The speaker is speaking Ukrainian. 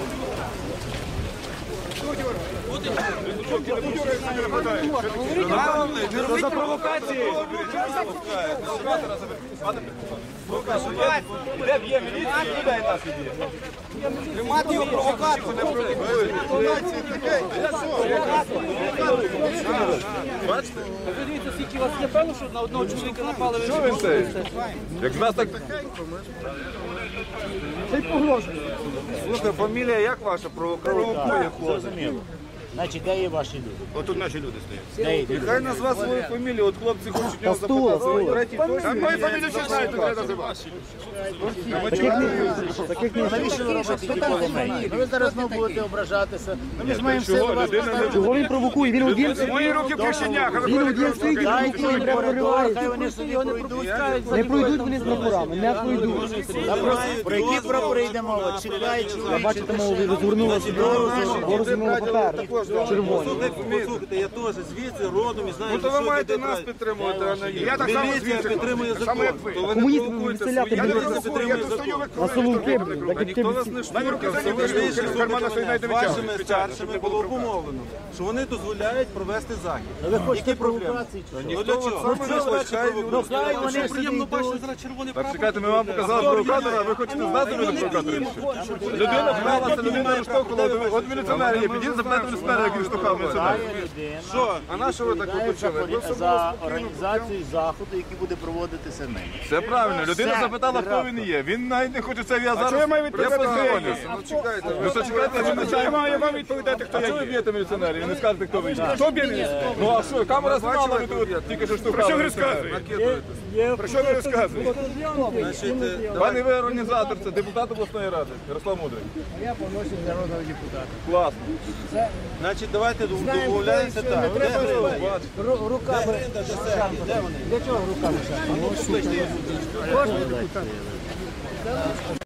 Thank you. За провокації. Де б'є міліція, людей нас іде. Тримати його провокацію. Дивіться, скільки вас є, певно, що на одного чоловіка напали. Що він цей? Як в нас так... Слухай, фамілія як ваша? Провокує хлопець. Danilo. Значить, де є ваші люди? Отут наші люди стоять. Де є люди? Нехай назва свою фамілію, от хлопці хочуть його запитати. свою третій. Мою фамілію знають, тут треба називати. Навіщо ви робите такі поломені? Ну ви зараз знову будете ображатися. Ну, Ми ж маємо все у вас поставити. Чого він провокує? Він один Мої руки в кишенях, а ви він ходите один стоїть і Дайте їм коридор, хай вони собі пройдуть. Не пройдуть вони з прапорами, не пройдуть. Про які прапори йде мова? Чекай, чоловік. Бачите, мову розгорнулася до розумного паперу. Червоний. Послухайте, я теж звідси родом і знаю, Ну то ви маєте нас підтримувати, а не Я їх. так само Міліція звідси. підтримує закон. як ви. То ви не Комуністи провокуйте виселяти свої. Я не провокую, я тут стою, На виконую. соломки, так А як ніхто вас не Мене мене. З вашими старшими було обумовлено, що вони дозволяють провести захід. Ви хочете провокації? чи що? Ну для чого? Це ж Що приємно бачити зараз червоний прапор. чекайте, ми вам показали провокатора, а ви хочете знати людину провокатора? Людина вкралася, людина розштовхувала. От міліціонер є, підіть запитайте міліціонера, як він штовхав міліціонер. Є людина. Що? А на що ви так Відповідає за оточили? Ви полі- За організацію заходу, який буде проводитися нині. Все правильно. Людина Все, запитала, хто він є. Він навіть не хоче це я зараз. я маю відповідати позвоню. Ну чекайте. Ви що чекаєте, він Я маю вам відповідати, хто А чого ви б'єте міліціонерів? Ви не скажете, хто ви є. Хто б'є? Ну а що, камера знімала, ви тут тільки що штовхали. Про що ви розказуєте? Про що ви розказуєте? Значить, е, Пане ви організатор, це депутат обласної ради, Ярослав Мудрий. Я поношу народного депутата. Класно. Значить, давайте домовляємося так. Де Гринда? Руками. Гринда, де Сергій? Де вони? Для чого руками?